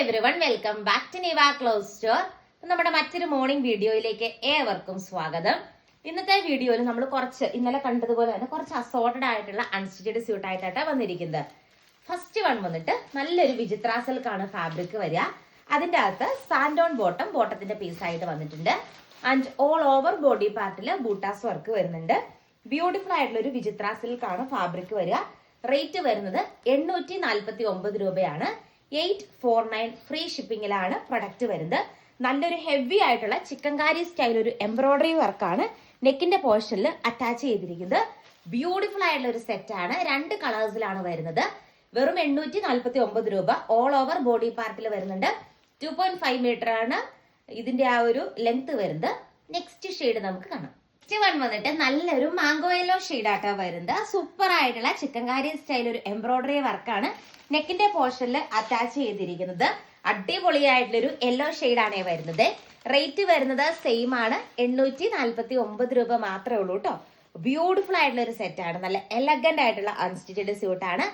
Everyone welcome back to Niva clothes store നമ്മുടെ മറ്റൊരു morning വീഡിയോയിലേക്ക് ഏവർക്കും സ്വാഗതം. ഇന്നത്തെ വീഡിയോയിൽ നമ്മൾ കുറച്ച് ഇന്നലെ കണ്ടതുപോലെ തന്നെ കുറച്ച് അസോർട്ടഡ് ആയിട്ടുള്ള അൺസ്റ്റിച്ചഡ് സ്യൂട്ട് ആയിട്ടാണ് വന്നിരിക്കുന്നത്. ഫസ്റ്റ് വൺ വന്നിട്ട് നല്ലൊരു വിചിത്ര സിൽക്കാണ് ഫാബ്രിക് വരിക. അതിന്റെ അകത്ത് സാൻഡോൺ ബോട്ടം ബോട്ടത്തിന്റെ പീസ് ആയിട്ട് വന്നിട്ടുണ്ട്. ആൻഡ് ഓൾ ഓവർ ബോഡി പാർട്ടിൽ ബൂട്ടാസ് വർക്ക് വരുന്നുണ്ട്. ബ്യൂട്ടിഫുൾ ആയിട്ടുള്ള ഒരു വിചിത്ര സിൽക്കാണ് ഫാബ്രിക് വരിക. റേറ്റ് വരുന്നത് എണ്ണൂറ്റി നാൽപ്പത്തി ഒമ്പത് രൂപയാണ്. എയ്റ്റ് ഫോർ നയൻ ഫ്രീ ഷിപ്പിംഗിലാണ് പ്രൊഡക്റ്റ് വരുന്നത്. നല്ലൊരു ഹെവി ആയിട്ടുള്ള ചിക്കൻകാരി സ്റ്റൈൽ ഒരു എംബ്രോയിഡറി വർക്കാണ് നെക്കിന്റെ പോർഷനിൽ അറ്റാച്ച് ചെയ്തിരിക്കുന്നത്. ബ്യൂട്ടിഫുൾ ആയിട്ടുള്ള ഒരു സെറ്റ് ആണ്. രണ്ട് കളേഴ്സിലാണ് വരുന്നത്. വെറും എണ്ണൂറ്റി നാൽപ്പത്തി ഒമ്പത് രൂപ ഓൾ ഓവർ ബോഡി പാർട്ടിൽ വരുന്നുണ്ട്. ടു പോയിന്റ് ഫൈവ് മീറ്റർ ആണ് ഇതിന്റെ ആ ഒരു ലെങ്ത് വരുന്നത്. നെക്സ്റ്റ് ഷെയ്ഡ് നമുക്ക് കാണാം. നെക്സ്റ്റ് വൺ വന്നിട്ട് നല്ലൊരു മാംഗോ യെല്ലോ ഷെയ്ഡാട്ടോ വരുന്നത്. സൂപ്പർ ആയിട്ടുള്ള ചിക്കൻകാരി സ്റ്റൈൽ ഒരു എംബ്രോയിഡറി വർക്കാണ് നെക്കിന്റെ പോർഷനിൽ അറ്റാച്ച് ചെയ്തിരിക്കുന്നത്. അടിപൊളിയായിട്ടുള്ള ഒരു യെല്ലോ ആണ് വരുന്നത്. റേറ്റ് വരുന്നത് സെയിം ആണ്. എണ്ണൂറ്റി നാൽപ്പത്തി ഒമ്പത് രൂപ മാത്രമേ ഉള്ളൂ കേട്ടോ ബ്യൂട്ടിഫുൾ ആയിട്ടുള്ള ഒരു സെറ്റാണ് നല്ല എലഗന്റ് ആയിട്ടുള്ള അൺസ്റ്റിച്ചഡ് സ്യൂട്ട് ആണ്.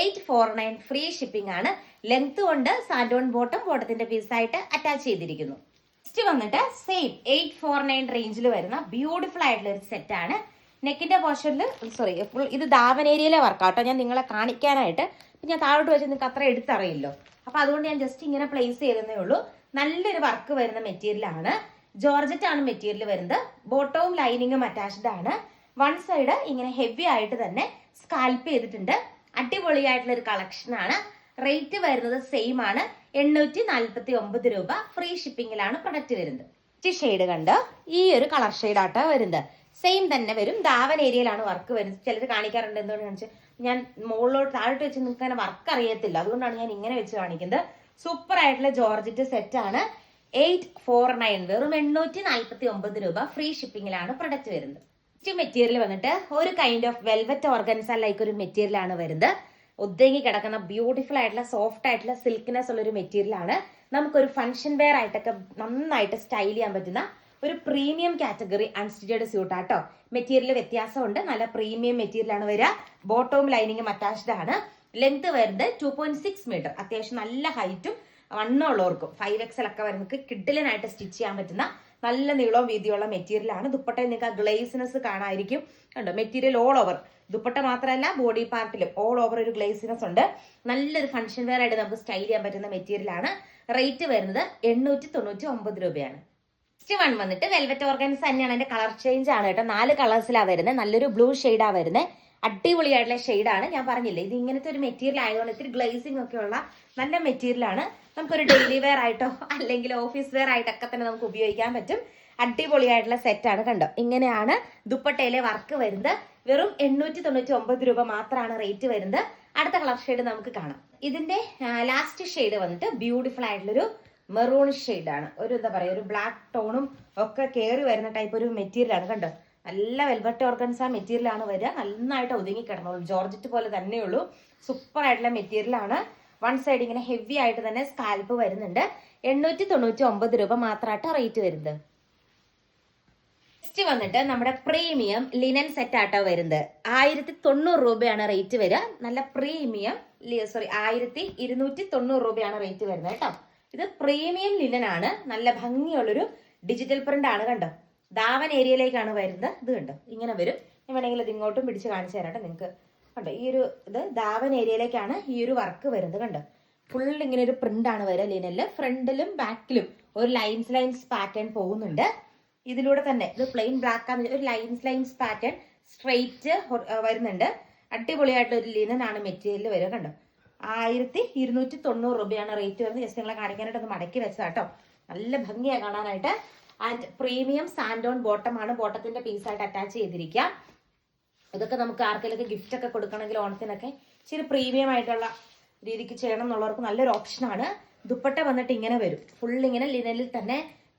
Eight four nine free shipping ആണ്. ലെങ്ത് കൊണ്ട് സാൻഡോൺ ബോട്ടം ബോട്ടത്തിന്റെ പീസായിട്ട് അറ്റാച്ച് ചെയ്തിരിക്കുന്നു. നെക്സ്റ്റ് വന്നിട്ട് സെയിം എയ്റ്റ് ഫോർ നയൻ റേഞ്ചിൽ വരുന്ന ബ്യൂട്ടിഫുൾ ആയിട്ടുള്ള ഒരു സെറ്റ് ആണ് നെക്കിന്റെ പോർഷനിൽ സോറി ഫുൾ ഇത് ദാവനേരിയയിലെ വർക്കാട്ടോ ഞാൻ നിങ്ങളെ കാണിക്കാനായിട്ട് ഞാൻ താഴോട്ട് വെച്ച് നിങ്ങൾക്ക് അത്ര എടുത്തറിയില്ലോ. അപ്പൊ അതുകൊണ്ട് ഞാൻ ജസ്റ്റ് ഇങ്ങനെ പ്ലേസ് ചെയ്തേ ഉള്ളൂ. നല്ലൊരു വർക്ക് വരുന്ന മെറ്റീരിയൽ ആണ്. ജോർജറ്റ് ആണ് മെറ്റീരിയൽ വരുന്നത്. ബോട്ടവും ലൈനിങ്ങും അറ്റാച്ച്ഡ് ആണ്. വൺ സൈഡ് ഇങ്ങനെ ഹെവി ആയിട്ട് തന്നെ സ്കാൽപ്പ് ചെയ്തിട്ടുണ്ട്. അടിപൊളിയായിട്ടുള്ള ഒരു കളക്ഷൻ ആണ്. റേറ്റ് വരുന്നത് സെയിം ആണ്. എണ്ണൂറ്റി നാൽപ്പത്തി ഒമ്പത് രൂപ ഫ്രീ ഷിപ്പിംഗിലാണ് പ്രൊഡക്റ്റ് വരുന്നത്. ഈ ഷെയ്ഡ് കണ്ട് ഈ ഒരു കളർ ഷെയ്ഡാട്ടോ വരുന്നത്. സെയിം തന്നെ വരും. ദാവൻ ഏരിയയിലാണ് വർക്ക് വരുന്നത്. ചിലർ കാണിക്കാറുണ്ട് എന്തുകൊണ്ട് കാണിച്ച് ഞാൻ മുകളിലോട്ട് താഴോട്ട് വെച്ച് നിങ്ങൾക്ക് അങ്ങനെ വർക്ക് അറിയത്തില്ല. അതുകൊണ്ടാണ് ഞാൻ ഇങ്ങനെ വെച്ച് കാണിക്കുന്നത്. സൂപ്പർ ആയിട്ടുള്ള ജോർജിറ്റ് സെറ്റ് ആണ്. എയ്റ്റ് ഫോർ നയൻ വെറും എണ്ണൂറ്റി നാൽപ്പത്തി ഒമ്പത് രൂപ ഫ്രീ ഷിപ്പിംഗിലാണ് പ്രൊഡക്റ്റ് വരുന്നത് മെറ്റീരിയൽ വന്നിട്ട് ഒരു kind of velvet organza like ഒരു മെറ്റീരിയൽ ആണ് വരുന്നത്. ഒതുങ്ങി കിടക്കുന്ന ബ്യൂട്ടിഫുൾ ആയിട്ടുള്ള സോഫ്റ്റ് ആയിട്ടുള്ള സിൽക്കിനെസ് ഉള്ള ഒരു മെറ്റീരിയൽ ആണ് നമുക്കൊരു ഫംഗ്ഷൻ വെയർ ആയിട്ടൊക്കെ നന്നായിട്ട് സ്റ്റൈൽ ചെയ്യാൻ പറ്റുന്ന ഒരു പ്രീമിയം കാറ്റഗറി അൺസ്റ്റിച്ചഡ് സ്യൂട്ട് ആട്ടോ മെറ്റീരിയൽ വ്യത്യാസമുണ്ട്. നല്ല പ്രീമിയം മെറ്റീരിയൽ ആണ് വരിക. ബോട്ടവും ലൈനിങ്ങും അറ്റാച്ച്ഡ് ആണ്. ലെങ്ത് വരുന്നത് ടു പോയിന്റ് സിക്സ് മീറ്റർ അത്യാവശ്യം നല്ല ഹൈറ്റും വണ്ണമുള്ളവർക്കും. ഫൈവ് എക്സൽ ഒക്കെ വരുന്നത് കിഡിലനായിട്ട് സ്റ്റിച്ച് ചെയ്യാൻ പറ്റുന്ന നല്ല നീളവും വീതിയുള്ള മെറ്റീരിയൽ ആണ്. ദുപ്പട്ടയിൽ നിങ്ങൾക്ക് ആ ഗ്ലേസിനെസ് കാണാതിരിക്കും. കണ്ടോ? മെറ്റീരിയൽ ഓൾ ഓവർ ദുപ്പട്ട മാത്രമല്ല ബോഡി പാർട്ടിലും ഓൾ ഓവർ ഒരു ഗ്ലേസിനെസ് ഉണ്ട്. നല്ലൊരു ഫംഗ്ഷൻ വെയർ ആയിട്ട് നമുക്ക് സ്റ്റൈൽ ചെയ്യാൻ പറ്റുന്ന മെറ്റീരിയൽ ആണ്. റേറ്റ് വരുന്നത് എണ്ണൂറ്റി തൊണ്ണൂറ്റി ഒമ്പത് രൂപയാണ്. നെക്സ്റ്റ് വൺ വന്നിട്ട് വെൽവെറ്റ് ഓർഗൻസ് തന്നെയാണ്. അതിന്റെ കളർ ചേഞ്ച് ആണ് കേട്ടോ. നാല് കളേഴ്സിലാണ് വരുന്നത്. നല്ലൊരു ബ്ലൂ ഷെയ്ഡാണ് വരുന്നത്. അടിപൊളിയായിട്ടുള്ള ഷെയ്ഡാണ് ഞാൻ പറഞ്ഞില്ലേ ഇത് ഇങ്ങനത്തെ ഒരു മെറ്റീരിയൽ ആയതുകൊണ്ട് ഇത്തിരി ഗ്ലേസിംഗ് ഒക്കെ ഉള്ള നല്ല മെറ്റീരിയൽ ആണ്. നമുക്കൊരു ഡെയിലി വെയർ ആയിട്ടോ അല്ലെങ്കിൽ ഓഫീസ് വെയർ ആയിട്ടൊക്കെ തന്നെ നമുക്ക് ഉപയോഗിക്കാൻ പറ്റും. അടിപൊളിയായിട്ടുള്ള സെറ്റാണ് കണ്ടോ? ഇങ്ങനെയാണ് ദുപ്പട്ടയിലെ വർക്ക് വരുന്നത്. വെറും എണ്ണൂറ്റി തൊണ്ണൂറ്റി ഒമ്പത് രൂപ മാത്രമാണ് റേറ്റ് വരുന്നത്. അടുത്ത കളർ ഷെയ്ഡ് നമുക്ക് കാണാം. ഇതിന്റെ ലാസ്റ്റ് ഷെയ്ഡ് വന്നിട്ട് ബ്യൂട്ടിഫുൾ ആയിട്ടുള്ളൊരു മെറൂൺ ആണ്. ഒരു എന്താ പറയുക ഒരു ബ്ലാക്ക് ടോണും ഒക്കെ കയറി വരുന്ന ടൈപ്പ് ഒരു മെറ്റീരിയൽ ആണ് കണ്ടോ? നല്ല വെൽവെറ്റ് ഓർഗൻസ മെറ്റീരിയൽ ആണ് വരിക. നന്നായിട്ട് ഒതുങ്ങി കിടന്നോളൂ. ജോർജറ്റ് പോലെ തന്നെയുള്ളൂ. സൂപ്പർ ആയിട്ടുള്ള മെറ്റീരിയൽ ആണ്. വൺ സൈഡ് ഇങ്ങനെ ഹെവി ആയിട്ട് തന്നെ സ്കാൽപ്പ് വരുന്നുണ്ട്. എണ്ണൂറ്റി തൊണ്ണൂറ്റി ഒമ്പത് രൂപ മാത്രമായിട്ട് റേറ്റ് വരുന്നത്. നെക്സ്റ്റ് വന്നിട്ട് നമ്മുടെ പ്രീമിയം ലിനൻ സെറ്റ് ആട്ടോ വരുന്നത്. ആയിരത്തി തൊണ്ണൂറ് രൂപയാണ് റേറ്റ് വരിക. നല്ല പ്രീമിയം സോറി ആയിരത്തി ഇരുന്നൂറ്റി തൊണ്ണൂറ് രൂപയാണ് റേറ്റ് വരുന്നത് കേട്ടോ. ഇത് പ്രീമിയം ലിനൻ ആണ്. നല്ല ഭംഗിയുള്ളൊരു ഡിജിറ്റൽ പ്രിന്റ് ആണ് കണ്ടോ? ദാവൻ ഏരിയയിലേക്കാണ് വരുന്നത്. ഇത് കണ്ടോ? ഇങ്ങനെ വരും. ഞാൻ വേണമെങ്കിൽ ഇത് ഇങ്ങോട്ടും പിടിച്ച് കാണിച്ചു തരാം നിങ്ങൾക്ക്. കണ്ടോ? ഈ ഒരു ഇത് ദാവൻ ഏരിയയിലേക്കാണ് ഈ ഒരു വർക്ക് വരുന്നത് കണ്ടോ? ഫുൾ ഇങ്ങനെ ഒരു പ്രിന്റ് ആണ് വരിക ലിനലിൽ ഫ്രണ്ടിലും ബാക്കിലും ഒരു ലൈൻസ് ലൈൻസ് പാറ്റേൺ പോകുന്നുണ്ട്. ഇതിലൂടെ തന്നെ ഇത് പ്ലെയിൻ ബ്ലാക്ക് ആണ്. ഒരു ലൈൻസ് ലൈൻസ് പാറ്റേൺ സ്ട്രെയിറ്റ് വരുന്നുണ്ട്. അടിപൊളിയായിട്ട് ഒരു ലിനൻ ആണ് മെറ്റീരിയൽ വരിക കണ്ടോ? ആയിരത്തി ഇരുന്നൂറ്റി തൊണ്ണൂറ് രൂപയാണ് റേറ്റ് വരുന്നത്. ജസ്റ്റ് നിങ്ങളെ കാണിക്കാനായിട്ട് ഒന്ന് മടക്കി വെച്ചതാ കേട്ടോ. നല്ല ഭംഗിയാണ് കാണാനായിട്ട്. ആൻഡ് പ്രീമിയം സാൻഡോൺ ബോട്ടം ആണ്. ബോട്ടത്തിന്റെ പീസായിട്ട് അറ്റാച്ച് ചെയ്തിരിക്കുക. ഇതൊക്കെ നമുക്ക് ആർക്കെങ്കിലും ഗിഫ്റ്റ് ഒക്കെ കൊടുക്കണമെങ്കിൽ ഓണത്തിനൊക്കെ ഇച്ചിരി പ്രീമിയം ആയിട്ടുള്ള രീതിക്ക് ചെയ്യണം എന്നുള്ളവർക്ക് നല്ലൊരു ഓപ്ഷനാണ് ദുപ്പട്ട വന്നിട്ട് ഇങ്ങനെ വരും. ഫുൾ ഇങ്ങനെ ലിനലിൽ തന്നെ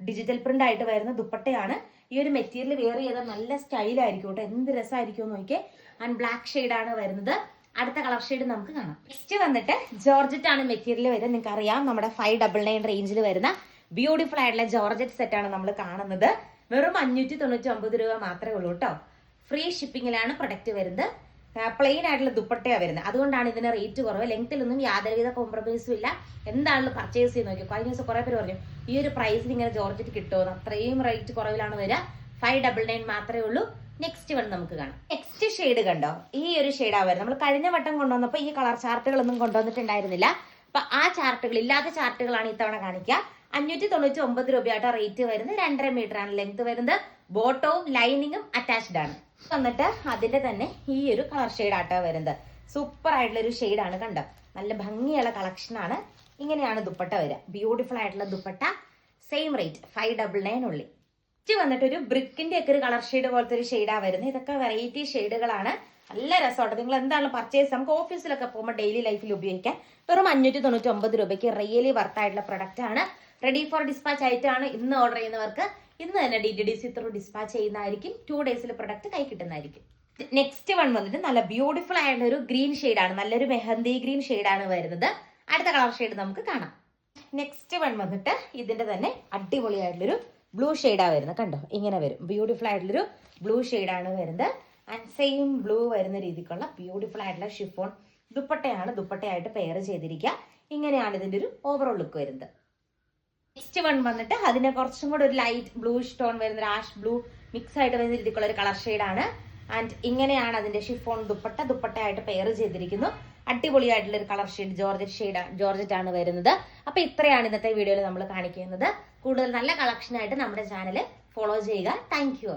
ഡിജിറ്റൽ പ്രിന്റ് ആയിട്ട് വരുന്ന ദുപ്പട്ടയാണ്. ഈ ഒരു മെറ്റീരിയൽ വെയർ ചെയ്താൽ നല്ല സ്റ്റൈലായിരിക്കും കേട്ടോ. എന്ത് രസമായിരിക്കും നോക്കിയേ. ആൻഡ് ബ്ലാക്ക് ആണ് വരുന്നത്. അടുത്ത കളർ ഷെയ്ഡ് നമുക്ക് കാണാം. നെക്സ്റ്റ് വന്നിട്ട് ജോർജറ്റ് ആണ് മെറ്റീരിയൽ വരുന്നത്. നിങ്ങൾക്ക് അറിയാം നമ്മുടെ ഫൈവ് ഡബിൾ നയൻ റേഞ്ചിൽ വരുന്ന ബ്യൂട്ടിഫുൾ ആയിട്ടുള്ള ജോർജറ്റ് സെറ്റ് ആണ് നമ്മൾ കാണുന്നത്. വെറും അഞ്ഞൂറ്റി തൊണ്ണൂറ്റി ഒമ്പത് രൂപ മാത്രമേ ഉള്ളൂ കേട്ടോ. ഫ്രീ ഷിപ്പിങ്ങിലാണ് പ്രൊഡക്റ്റ് വരുന്നത്. പ്ലെയിൻ ആയിട്ടുള്ള ദുപ്പട്ടയാണ് വരുന്നത്. അതുകൊണ്ടാണ് ഇതിന് റേറ്റ് കുറവ്. ലെങ്ത്തിലൊന്നും യാതൊരുവിധ കോംപ്രമൈസും ഇല്ല. എന്താണെങ്കിലും പർച്ചേസ് ചെയ്ത് നോക്കി കഴിഞ്ഞ ദിവസം കുറെ പേര് പറഞ്ഞു ഈ ഒരു പ്രൈസിൽ ഇങ്ങനെ ജോർജറ്റ് കിട്ടുമെന്ന് അത്രയും റേറ്റ് കുറവിലാണ് വരിക. ഫൈവ് ഡബിൾ നയൻ മാത്രമേ ഉള്ളൂ. നെക്സ്റ്റ് വൺ നമുക്ക് കാണാം. നെക്സ്റ്റ് ഷെയ്ഡ് കണ്ടോ? ഈ ഒരു ഷെയ്ഡാ വരുന്നത്. നമ്മൾ കഴിഞ്ഞ വട്ടം കൊണ്ടുവന്നപ്പോൾ ഈ കളർ ചാർട്ടുകളൊന്നും കൊണ്ടുവന്നിട്ടുണ്ടായിരുന്നില്ല. അപ്പൊ ആ ചാർട്ടുകൾ ഇല്ലാത്ത ചാർട്ടുകളാണ് ഇത്തവണ കാണിക്കുക. അഞ്ഞൂറ്റി തൊണ്ണൂറ്റി ഒമ്പത് റേറ്റ് വരുന്നത്. രണ്ടര മീറ്റർ ആണ് ലെങ്ത് വരുന്നത്. ബോട്ടവും ലൈനിങ്ങും അറ്റാച്ച്ഡ് ആണ്. വന്നിട്ട് അതിന്റെ തന്നെ ഈ ഒരു കളർ ഷെയ്ഡ് ആട്ടോ വരുന്നത്. സൂപ്പർ ആയിട്ടുള്ള ഒരു ഷെയ്ഡാണ് കണ്ടോ? നല്ല ഭംഗിയുള്ള കളക്ഷൻ ആണ്. ഇങ്ങനെയാണ് ദുപ്പട്ട വരിക. ബ്യൂട്ടിഫുൾ ആയിട്ടുള്ള dupatta. Same rate five double nine ഉള്ളി. ഇത് വന്നിട്ട് ഒരു ബ്രിക്കിന്റെ ഒക്കെ ഒരു കളർ ഷെയ്ഡ് പോലത്തെ ഒരു ഷെയ്ഡാ വരുന്നത്. ഇതൊക്കെ വെറൈറ്റി ഷെയ്ഡുകളാണ് നല്ല രസമാണ് നിങ്ങൾ എന്താണ് പർച്ചേസ് നമുക്ക് ഓഫീസിലൊക്കെ പോകുമ്പോൾ ഡെയിലി ലൈഫിൽ ഉപയോഗിക്കാം. വെറും അഞ്ഞൂറ്റി തൊണ്ണൂറ്റി ഒമ്പത് രൂപയ്ക്ക് റിയലി വർത്ത് ആയിട്ടുള്ള പ്രൊഡക്റ്റ് ആണ്. റെഡി ഫോർ ഡിസ്പാച്ച് ആയിട്ടാണ് ഇന്ന് ഓർഡർ ചെയ്യുന്നവർക്ക് ഇന്ന് തന്നെ D T D C through dispatch ചെയ്യുന്നതായിരിക്കും ടു ഡേയ്സിൽ പ്രൊഡക്റ്റ് കൈ കിട്ടുന്നതായിരിക്കും. നെക്സ്റ്റ് വൺ വന്നിട്ട് നല്ല ബ്യൂട്ടിഫുൾ ആയിട്ടുള്ള ഒരു ഗ്രീൻ ആണ്. നല്ലൊരു മെഹന്തി ഗ്രീൻ ആണ് വരുന്നത്. അടുത്ത കളർ ഷെയ്ഡ് നമുക്ക് കാണാം. നെക്സ്റ്റ് വൺ വന്നിട്ട് ഇതിന്റെ തന്നെ അടിപൊളിയായിട്ടുള്ളൊരു ബ്ലൂ ഷെയ്ഡാ വരുന്നത്. കണ്ടോ? ഇങ്ങനെ വരും. ബ്യൂട്ടിഫുൾ ആയിട്ടുള്ളൊരു ബ്ലൂ ആണ് വരുന്നത്. ആൻഡ് സെയിം ബ്ലൂ വരുന്ന രീതിക്കുള്ള ബ്യൂട്ടിഫുൾ ആയിട്ടുള്ള ഷിഫോൺ ദുപ്പട്ടയാണ് ദുപ്പട്ടയായിട്ട് പെയർ ചെയ്തിരിക്കുക. ഇങ്ങനെയാണ് ഇതിന്റെ ഒരു ഓവറോൾ ലുക്ക് വരുന്നത്. നെക്സ്റ്റ് വൺ വന്നിട്ട് അതിന് കുറച്ചും കൂടെ ഒരു ലൈറ്റ് ബ്ലൂ സ്റ്റോൺ വരുന്ന ഒരു ആഷ് ബ്ലൂ മിക്സ് ആയിട്ട് വരുന്ന രീതിക്കുള്ള ഒരു കളർ ആണ്. ആൻഡ് ഇങ്ങനെയാണ് അതിന്റെ ഷിഫോൺ ദുപ്പട്ട ദുപ്പട്ടയായിട്ട് പെയർ ചെയ്തിരിക്കുന്നു. അടിപൊളിയായിട്ടുള്ള ഒരു colour shade georgette shade georgette ആണ് വരുന്നത്. അപ്പൊ ഇത്രയാണ് ഇന്നത്തെ വീഡിയോയിൽ നമ്മൾ കാണിക്കുന്നത്. കൂടുതൽ നല്ല കളക്ഷൻ ആയിട്ട് നമ്മുടെ ചാനൽ ഫോളോ ചെയ്യുക. Thank you